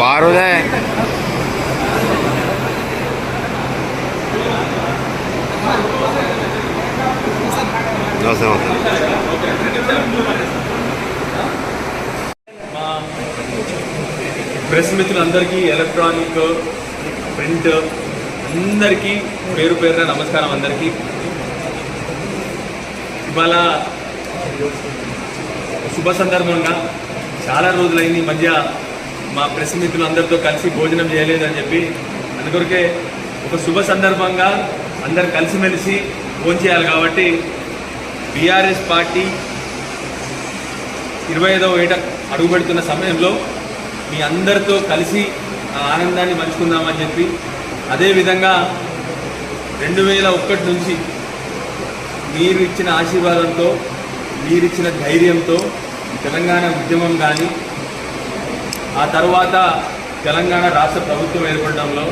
बाहर हो जाए नमस्ते नमस्ते మా ప్రెస్ మిత్రులందరికీ ఎలక్ట్రానిక్ ప్రింట్ అందరికీ పేరు పేరున నమస్కారం అందరికీ ఇవాళ శుభ సందర్భంగా చాలా రోజులైంది ఈ మధ్య మా ప్రెస్ మిత్రులందరితో కలిసి భోజనం చేయలేదని చెప్పి అందుకొరకే ఒక శుభ సందర్భంగా అందరు కలిసిమెలిసి ఫోన్ చేయాలి కాబట్టి బీఆర్ఎస్ పార్టీ ఇరవై ఐదవ ఏట అడుగుపెడుతున్న సమయంలో మీ అందరితో కలిసి ఆ ఆనందాన్ని పంచుకుందామని చెప్పి అదేవిధంగా రెండు వేల ఒకటి నుంచి మీరు ఇచ్చిన ఆశీర్వాదంతో మీరిచ్చిన ధైర్యంతో తెలంగాణ ఉద్యమం కానీ ఆ తర్వాత తెలంగాణ రాష్ట్ర ప్రభుత్వం ఏర్పడడంలో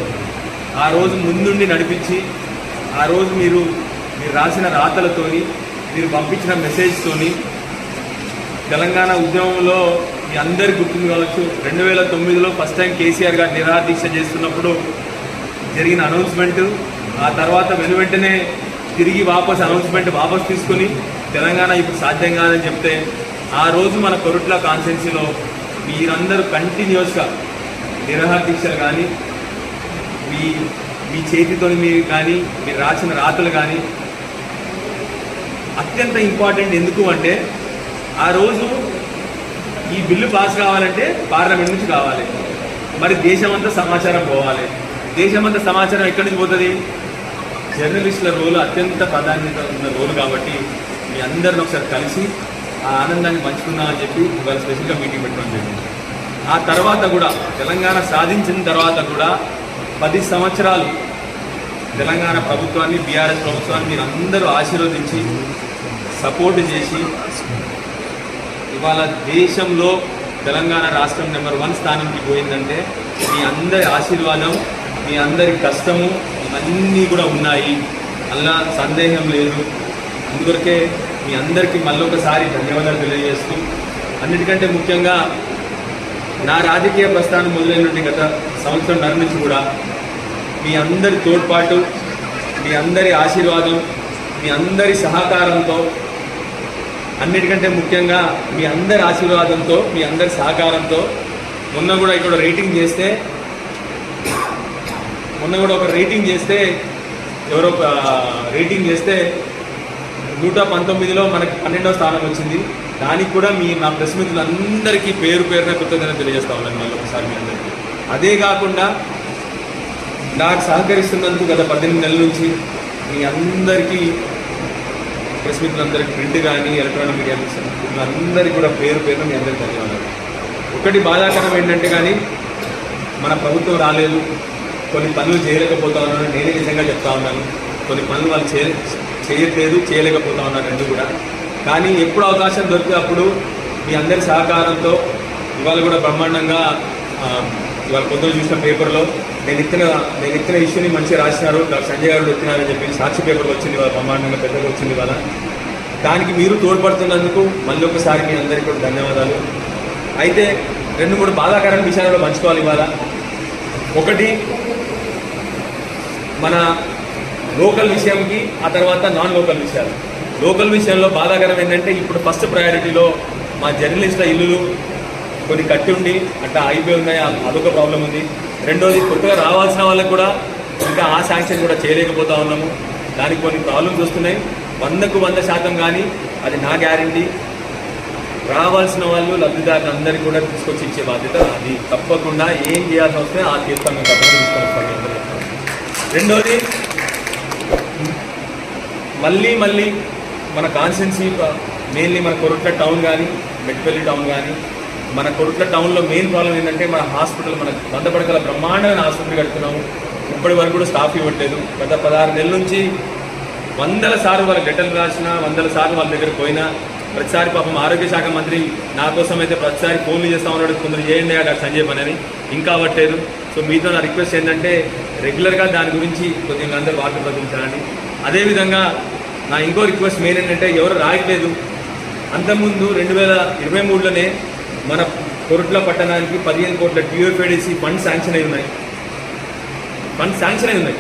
ఆ రోజు ముందుండి నడిపించి ఆ రోజు మీరు మీరు రాసిన రాతలతోని మీరు పంపించిన మెసేజ్తోని తెలంగాణ ఉద్యమంలో మీ అందరి గుర్తుంది కావచ్చు. రెండు వేల తొమ్మిదిలో ఫస్ట్ టైం కేసీఆర్ గారు నిరాదీక్ష చేస్తున్నప్పుడు జరిగిన అనౌన్స్మెంట్. ఆ తర్వాత వెను వెంటనే తిరిగి వాపస్ అనౌన్స్మెంట్ వాపస్ తీసుకొని తెలంగాణ ఇప్పుడు సాధ్యం కాదని చెప్తే ఆ రోజు మన కొరుట్ల కాన్స్టెన్సీలో మీరందరూ కంటిన్యూస్గా నిరాహార దీక్షలు కానీ మీ మీ చేతితో మీరు కానీ మీరు రాసిన రాతలు కానీ అత్యంత ఇంపార్టెంట్ ఎందుకు అంటే ఆ రోజు ఈ బిల్లు పాస్ కావాలంటే పార్లమెంట్ నుంచి కావాలి. మరి దేశమంతా సమాచారం పోవాలి. దేశమంతా సమాచారం ఎక్కడి నుంచి పోతుంది? జర్నలిస్టుల రోలు అత్యంత ప్రాధాన్యత ఉన్న రోలు కాబట్టి మీ అందరిని ఒకసారి కలిసి ఆ ఆనందాన్ని పంచుకుందామని చెప్పి ఇవాళ స్పెషల్గా మీటింగ్ పెట్టడం జరిగింది. ఆ తర్వాత కూడా తెలంగాణ సాధించిన తర్వాత కూడా పది సంవత్సరాలు తెలంగాణ ప్రభుత్వాన్ని బీఆర్ఎస్ ప్రభుత్వాన్ని మీరు అందరూ ఆశీర్వదించి సపోర్ట్ చేసి ఇవాళ దేశంలో తెలంగాణ రాష్ట్రం నెంబర్ వన్ స్థానంకి పోయిందంటే మీ అందరి ఆశీర్వాదం మీ అందరి కష్టము ఇవన్నీ కూడా ఉన్నాయి. అలా సందేహం లేదు. అందుకొరకే మీ అందరికీ మళ్ళీ ఒకసారి ధన్యవాదాలు తెలియజేస్తూ అన్నిటికంటే ముఖ్యంగా నా రాజకీయ ప్రస్థానం మొదలైనటువంటి గత సంవత్సరం నుంచి కూడా మీ అందరి తోడ్పాటు మీ అందరి ఆశీర్వాదం మీ అందరి సహకారంతో అన్నిటికంటే ముఖ్యంగా మీ అందరి ఆశీర్వాదంతో మీ అందరి సహకారంతో మొన్న కూడా ఇక్కడ రేటింగ్ చేస్తే మొన్న కూడా ఒక రేటింగ్ చేస్తే ఎవరో రేటింగ్ చేస్తే నూట పంతొమ్మిదిలో మనకి పన్నెండవ స్థానం వచ్చింది. దానికి కూడా మీ నా ప్రెస్ మిత్రులందరికీ పేరు పేరున కృతజ్ఞత తెలియజేస్తా ఉన్నాను మళ్ళీ ఒకసారి మీ అందరికీ. అదే కాకుండా నాకు సహకరిస్తున్నందుకు గత పద్దెనిమిది నెలల నుంచి మీ అందరికీ ప్రెస్ మిత్రులందరికీ ప్రింట్ కానీ ఎలక్ట్రానిక్ మీడియా అందరికీ కూడా పేరు పేరున మీ అందరికీ ధన్యవాదాలు. ఒకటి బాధాకరం ఏంటంటే కానీ మన ప్రభుత్వం రాలేదు. కొన్ని పనులు చేయలేకపోతా ఉన్నాను. నేనే నిజంగా చెప్తా ఉన్నాను. కొన్ని పనులు వాళ్ళు చేయ చేయట్లేదు చేయలేకపోతా ఉన్నారు రెండు కూడా. కానీ ఎప్పుడు అవకాశం దొరికితే అప్పుడు మీ అందరి సహకారంతో ఇవాళ కూడా బ్రహ్మాండంగా ఇవాళ పొద్దున చూసిన పేపర్లో నేను ఇచ్చిన నేను ఇచ్చిన ఇష్యూని మంచిగా రాసినారు. సంజయ్ గారు వచ్చినారని చెప్పి సాక్షి పేపర్లో వచ్చింది ఇవాళ బ్రహ్మాండంగా పెద్దగా వచ్చింది ఇవాళ. దానికి మీరు తోడ్పడుతున్నందుకు మళ్ళీ ఒకసారి మీ అందరికీ కూడా ధన్యవాదాలు. అయితే రెండు మూడు బాధాకరమైన విషయాలు కూడా పంచుకోవాలి ఇవాళ. ఒకటి మన లోకల్ విషయంకి ఆ తర్వాత నాన్ లోకల్ విషయాలు. లోకల్ విషయంలో బాధాకరం ఏంటంటే ఇప్పుడు ఫస్ట్ ప్రయారిటీలో మా జర్నలిస్టుల ఇల్లులు కొన్ని కట్టి ఉండి అట్లా అయిపోయి ఉన్నాయి అదొక ప్రాబ్లం ఉంది. రెండోది కొత్తగా రావాల్సిన వాళ్ళకి కూడా ఇంకా ఆ శాంక్షన్ కూడా చేయలేకపోతా ఉన్నాము. దానికి కొన్ని ప్రాబ్లమ్స్ వస్తున్నాయి. వందకు వంద శాతం కానీ అది నా గ్యారంటీ. రావాల్సిన వాళ్ళు లబ్ధిదారులు అందరికీ కూడా తీసుకొచ్చి ఇచ్చే బాధ్యత అది తప్పకుండా ఏం చేయాల్సి వస్తే ఆ తీర్థం తప్పకుండా తీసుకొని రెండోది మళ్ళీ మళ్ళీ మన కాన్స్టెన్సీ మెయిన్లీ మన కొరుట్ల టౌన్ కానీ మెట్పల్లి టౌన్ కానీ మన కొరుట్ల టౌన్లో మెయిన్ ప్రాబ్లం ఏంటంటే మన హాస్పిటల్ మన వంద బ్రహ్మాండమైన ఆసుపత్రి కడుతున్నాము. ఇప్పటి వరకు కూడా స్టాఫ్ ఇవ్వట్లేదు. గత పదహారు నెలల నుంచి వందల సార్లు వాళ్ళకి లెటర్లు రాసినా వందల సార్లు వాళ్ళ దగ్గర పోయినా ప్రతిసారి పాపం ఆరోగ్య శాఖ మంత్రి నా కోసం అయితే ప్రతిసారి ఫోన్లు చేస్తా ఉన్నాడు. కొందరు చేయండి డాక్టర్ సంజయ్ పని అని. ఇంకా అవ్వట్లేదు సో మీతో నా రిక్వెస్ట్ ఏంటంటే రెగ్యులర్గా దాని గురించి కొద్దిగా అందరూ వార్త ప్రకటించాలని. అదేవిధంగా నా ఇంకో రిక్వెస్ట్ మెయిన్ ఏంటంటే ఎవరు రాయట్లేదు. అంతకుముందు రెండు వేల ఇరవై మూడులోనే మన కొరుట్ల పట్టణానికి పదిహేను కోట్ల టీఓఫైడీసీ ఫండ్ శాంక్షన్ అయి ఉన్నాయి. ఫండ్ శాంక్షన్ అయి ఉన్నాయి.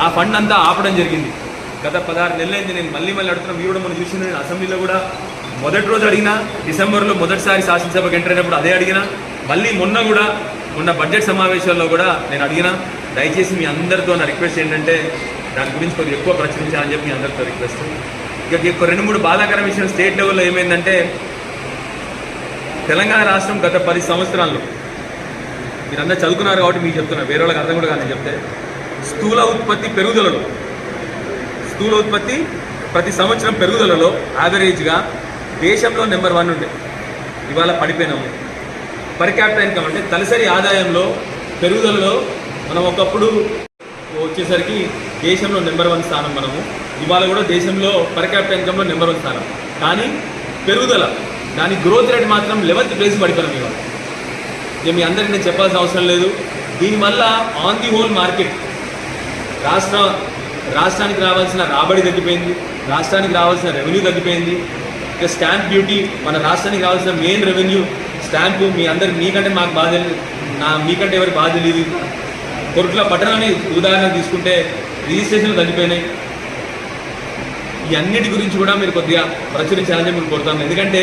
ఆ ఫండ్ అంతా ఆపడం జరిగింది. గత పదహారు నెలలైంది నేను మళ్ళీ మళ్ళీ అడుగుతున్నా మీరు కూడా మనం చూసిన అసెంబ్లీలో కూడా. మొదటి రోజు అడిగినా డిసెంబర్లో మొదటిసారి శాసనసభకు ఎంటర్ అయినప్పుడు అదే అడిగినా మళ్ళీ మొన్న కూడా మొన్న బడ్జెట్ సమావేశాల్లో కూడా నేను అడిగినా దయచేసి మీ అందరితో నా రిక్వెస్ట్ ఏంటంటే దాని గురించి కొద్దిగా ఎక్కువ ప్రచురించాలని చెప్పి మీ అందరితో రిక్వెస్ట్. ఇక రెండు మూడు బాధాకర విషయం స్టేట్ లెవెల్లో ఏమైందంటే తెలంగాణ రాష్ట్రం గత పది సంవత్సరాల్లో మీరందరూ చదువుకున్నారు కాబట్టి మీకు చెప్తున్నా వేరే వాళ్ళకి అర్థం కూడా కానీ చెప్తే స్థూల ఉత్పత్తి పెరుగుదలలో స్థూల ఉత్పత్తి ప్రతి సంవత్సరం పెరుగుదలలో యావరేజ్గా దేశంలో నెంబర్ వన్ ఉండే. ఇవాళ పడిపోయినాము. పర్ క్యాపిటల్ ఇన్కమ్ అంటే తలసరి ఆదాయంలో పెరుగుదలలో మనం ఒకప్పుడు వచ్చేసరికి దేశంలో నెంబర్ వన్ స్థానం మనము. ఇవాళ కూడా దేశంలో పర్ క్యాపిటల్ ఇన్కమ్లో నెంబర్ వన్ స్థానం. కానీ పెరుగుదల దాని గ్రోత్ రేట్ మాత్రం లెవెన్త్ ప్లేస్ పడిపోయినాం ఇవాళ. ఇక మీ అందరికీ నేను చెప్పాల్సిన అవసరం లేదు. దీనివల్ల ఆన్ ది హోల్ మార్కెట్ రాష్ట్ర రాష్ట్రానికి రావాల్సిన రాబడి తగ్గిపోయింది. రాష్ట్రానికి రావాల్సిన రెవెన్యూ తగ్గిపోయింది. ఇక స్టాంప్ డ్యూటీ మన రాష్ట్రానికి కావాల్సిన మెయిన్ రెవెన్యూ స్టాంపు మీ అందరికి మీకంటే మాకు బాధ నా మీకంటే ఎవరికి బాధ లేదు కొరట్ల పట్టణాన్ని ఉదాహరణ తీసుకుంటే రిజిస్ట్రేషన్లు తగ్గిపోయినాయి. ఈ అన్నిటి గురించి కూడా మీరు కొద్దిగా ప్రచురించాలని మేము కోరుతాను. ఎందుకంటే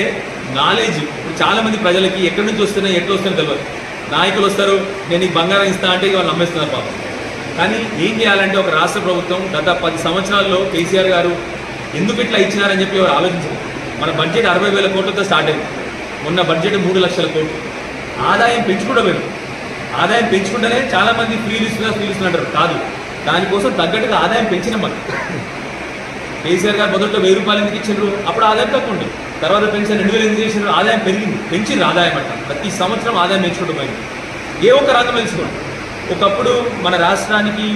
నాలెడ్జ్ చాలామంది ప్రజలకి ఎక్కడి నుంచి వస్తున్నాయి ఎట్లా వస్తున్నాయి తెలియదు నాయకులు వస్తారు నేను ఈ బంగారం ఇస్తా అంటే వాళ్ళు నమ్మేస్తున్నారు పాపం. కానీ ఏం చేయాలంటే ఒక రాష్ట్ర ప్రభుత్వం గత పది సంవత్సరాల్లో కేసీఆర్ గారు ఎందుకు ఇట్లా ఇచ్చినారని చెప్పి ఎవరు ఆలోచించారు మన బడ్జెట్ అరవై వేల కోట్లతో స్టార్ట్ అయింది. మొన్న బడ్జెట్ మూడు లక్షల కోట్లు. ఆదాయం పెంచుకుంటూ పోయారు ఆదాయం పెంచుకుంటేనే చాలామంది ఫ్రీ ఇస్తున్నారు ఫ్రీ ఇస్తున్నారు అంటారు. కాదు. దానికోసం తగ్గట్టుగా ఆదాయం పెంచినాం మనం. కేసీఆర్ గారు మొదట్లో వెయ్యి రూపాయలు ఎందుకు ఇచ్చారు? అప్పుడు ఆదాయం తక్కువ ఉండే. తర్వాత పెన్షన్ రెండు వేలు ఎందుకు చేసినారు ఆదాయం పెరిగింది. పెంచింది ఆదాయం అంట ప్రతి సంవత్సరం ఆదాయం పెంచుకుంటూ పోయింది. ఏ ఒక్క రంగం పెంచుకోండి ఒకప్పుడు మన రాష్ట్రానికి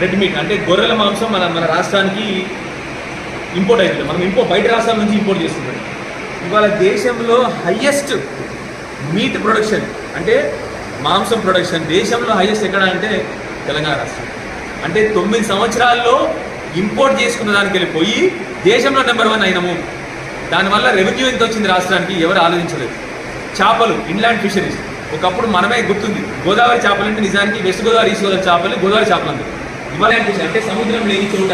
రెడ్ మీట్ అంటే గొర్రెల మాంసం మన మన రాష్ట్రానికి ఇంపోర్ట్ అవుతుంది మనం ఇంపోర్ట్ బయట రాష్ట్రాల నుంచి ఇంపోర్ట్ చేస్తున్నాం. ఇవాళ దేశంలో హయ్యెస్ట్ మీట్ ప్రొడక్షన్ అంటే మాంసం ప్రొడక్షన్ దేశంలో హైయెస్ట్ ఎక్కడ అంటే తెలంగాణ రాష్ట్రం. అంటే తొమ్మిది సంవత్సరాల్లో ఇంపోర్ట్ చేసుకున్న దానికి వెళ్ళిపోయి దేశంలో నెంబర్ వన్ అయినాము. దానివల్ల రెవెన్యూ ఎంత వచ్చింది రాష్ట్రానికి ఎవరు ఆలోచించలేదు. చేపలు ఇన్లాండ్ ఫిషరీస్ ఒకప్పుడు మనమే గుర్తుంది గోదావరి చేపలు అంటే నిజానికి వెస్ట్ గోదావరి ఈస్ట్ గోదావరి చేపలు గోదావరి చేపలు అంటే ఇవాళ అంటే సముద్రం లేని చోట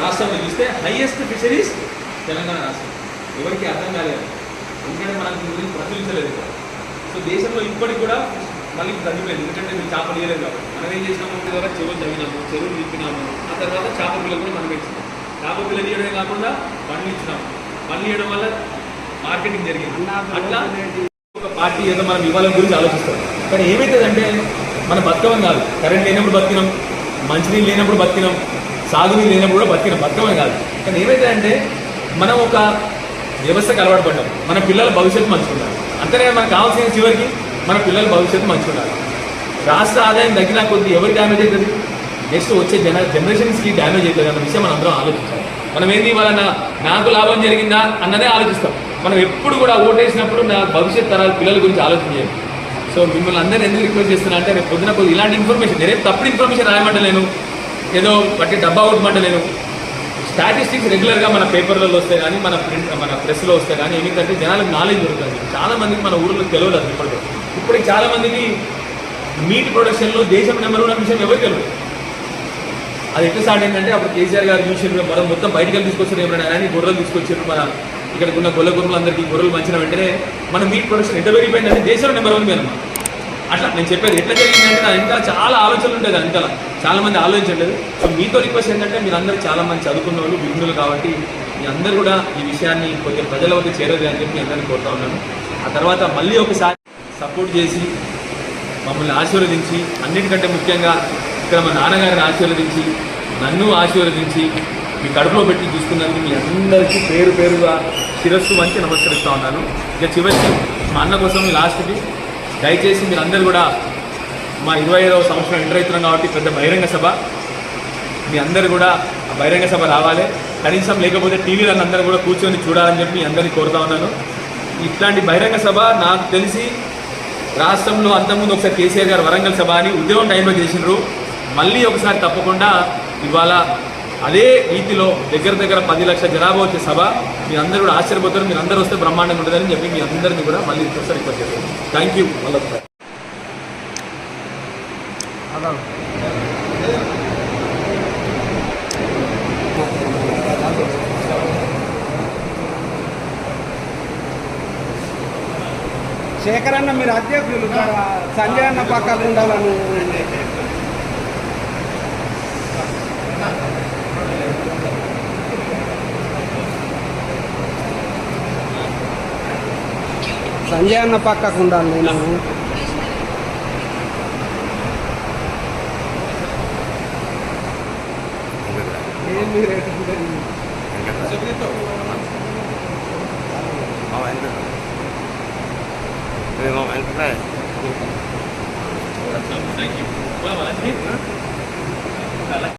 రాష్ట్రంలో చూస్తే హైయెస్ట్ ఫిషరీస్ తెలంగాణ రాష్ట్రం. ఎవరికి అర్థం కాలేదు. ఎందుకంటే మనకు దీని గురించి ప్రచురించలేదు ఇక్కడ. సో దేశంలో ఇప్పటికి కూడా మళ్ళీ తగ్గిపోయింది. ఎందుకంటే మేము చేపలు ఇవ్వలేదు కాబట్టి. మనం ఏం చేసినాము ద్వారా చెరువులు తవ్వినాము చెరువులు తిప్పినాము ఆ తర్వాత చేప పిల్లలు కూడా మనం ఇచ్చినాం చేప పిల్లలు ఇవ్వడమే కాకుండా పండ్లు ఇచ్చినాము. పండ్లు ఇవ్వడం వల్ల మార్కెటింగ్ జరిగింది. అట్లా ఒక పార్టీ ఏదో మనం ఇవ్వాలని గురించి ఆలోచిస్తాం. కానీ ఏమవుతుందంటే మనం బతకమని కాదు. కరెంట్ లేనప్పుడు బతికినాం. మంచినీళ్ళు లేనప్పుడు బతికినాం. సాగునీరు లేనప్పుడు కూడా బతికినాం బతకమని కాదు. కానీ ఏమైందంటే మనం ఒక వ్యవస్థకు అలవాటు పడ్డాం. మన పిల్లల భవిష్యత్తు మంచుకున్నారు అంతనే మనకు కావాల్సిన చివరికి మన పిల్లల భవిష్యత్తు మంచుకున్నారు రాష్ట్ర ఆదాయం తగ్గినా కొద్ది ఎవరు డ్యామేజ్ అవుతుంది నెక్స్ట్ వచ్చే జన జనరేషన్స్కి డ్యామేజ్ అవుతుంది అన్న విషయం మనం అందరం ఆలోచించాలి. మనం ఏంది ఇవాళ నాకు లాభం జరిగిందా అన్నదే ఆలోచిస్తాం. మనం ఎప్పుడు కూడా ఓటేసినప్పుడు నా భవిష్యత్ తరాల పిల్లల గురించి ఆలోచన చేయాలి. సో మిమ్మల్ని అందరూ ఎందుకు రిక్వెస్ట్ చేస్తున్నా అంటే రేపు పొద్దున కొద్ది ఇలాంటి ఇన్ఫర్మేషన్ రేపు తప్పుడు ఇన్ఫర్మేషన్ రాయమంటలేను. ఏదో బట్టి డబ్బా కొట్టమంటలేను స్టాటిస్టిక్స్ రెగ్యులర్గా మన పేపర్లలో వస్తే కానీ మన ప్రింట్ మన ప్రెస్లో వస్తే కానీ ఏమిటంటే జనాలకు నాలెడ్జ్ దొరుకుతుంది. చాలామందికి మన ఊర్లో తెలియదు అది ఇప్పటికే. ఇప్పటికి చాలామందికి మీట్ ప్రొడక్షన్లో దేశం నెంబర్ వన్ విషయం ఎవరికి తెలియదు అది ఎట్లా స్టార్ట్ ఏంటంటే అప్పుడు కేసీఆర్ గారు చూసారు మనం మొత్తం బయటికి వెళ్ళి తీసుకొచ్చారు ఏమైనా అని గొర్రెలు తీసుకొచ్చారు మన ఇక్కడ ఉన్న గొల్ల గొర్రెలందరికీ గొర్రెలు మంచిన వెంటనే మన మీట్ ప్రొడక్షన్ ఎంత పెరిగిపోయిందంటే దేశంలో నెంబర్ వన్ మీద అట్లా నేను చెప్పేది ఎట్లా జరిగిందంటే నా ఇంకా చాలా ఆలోచనలు ఉంటాయి దాని చాలామంది ఆలోచించలేదు సో మీతో రిక్వెస్ట్ ఏంటంటే మీరు అందరూ చాలా మంది చదువుకున్న వాళ్ళు విఘ్నులు కాబట్టి మీ అందరూ కూడా ఈ విషయాన్ని కొద్దిగా ప్రజల వద్ద చేరదు అని చెప్పి మీ అందరినీ కోరుతా ఉన్నాను. ఆ తర్వాత మళ్ళీ ఒకసారి సపోర్ట్ చేసి మమ్మల్ని ఆశీర్వదించి అన్నిటికంటే ముఖ్యంగా ఇక్కడ మా నాన్నగారిని ఆశీర్వదించి నన్ను ఆశీర్వదించి మీ కడుపులో పెట్టి చూసుకున్నందుకు మీ అందరికీ పేరు పేరుగా శిరస్సు మంచి నమస్కరిస్తూ ఉన్నాను. ఇక చివరికి మా అన్న కోసం లాస్ట్కి దయచేసి మీరు అందరు కూడా మా ఇరవై ఐదవ సంవత్సరం ఎంటర్ అవుతున్నాం కాబట్టి పెద్ద బహిరంగ సభ. మీ అందరు కూడా ఆ బహిరంగ సభ రావాలి. కనీసం లేకపోతే టీవీలో అందరూ కూడా కూర్చొని చూడాలని చెప్పి అందరినీ కోరుతా ఉన్నాను. ఇట్లాంటి బహిరంగ సభ నాకు తెలిసి రాష్ట్రంలో అంతకుముందు ఒకసారి కేసీఆర్ గారు వరంగల్ సభ అని ఉద్యోగం టైంలో చేసినారు మళ్ళీ ఒకసారి తప్పకుండా ఇవాళ అదే రీతిలో దగ్గర దగ్గర పది లక్షల జనాభా వచ్చే సభ. మీ అందరూ కూడా ఆశ్చర్యపోతారు. మీరు అందరూ వస్తే బ్రహ్మాండంగా ఉంటుందని చెప్పి మీ అందరినీ కూడా మళ్ళీ ఒకసారి రిక్వెస్ట్ చేస్తాను. థ్యాంక్ యూ మళ్ళీ ఒకసారి శేఖర్ అన్న మీరు అధ్యక్షులు సంజయ్ అన్న పక్కకు ఉండాలని సంజయ్ అన్న పక్కకు ఉండాలి నేను. ఏం మీరు ఎటు- మామ ఎంత మామ ఎంత థ్యాంక్ యూ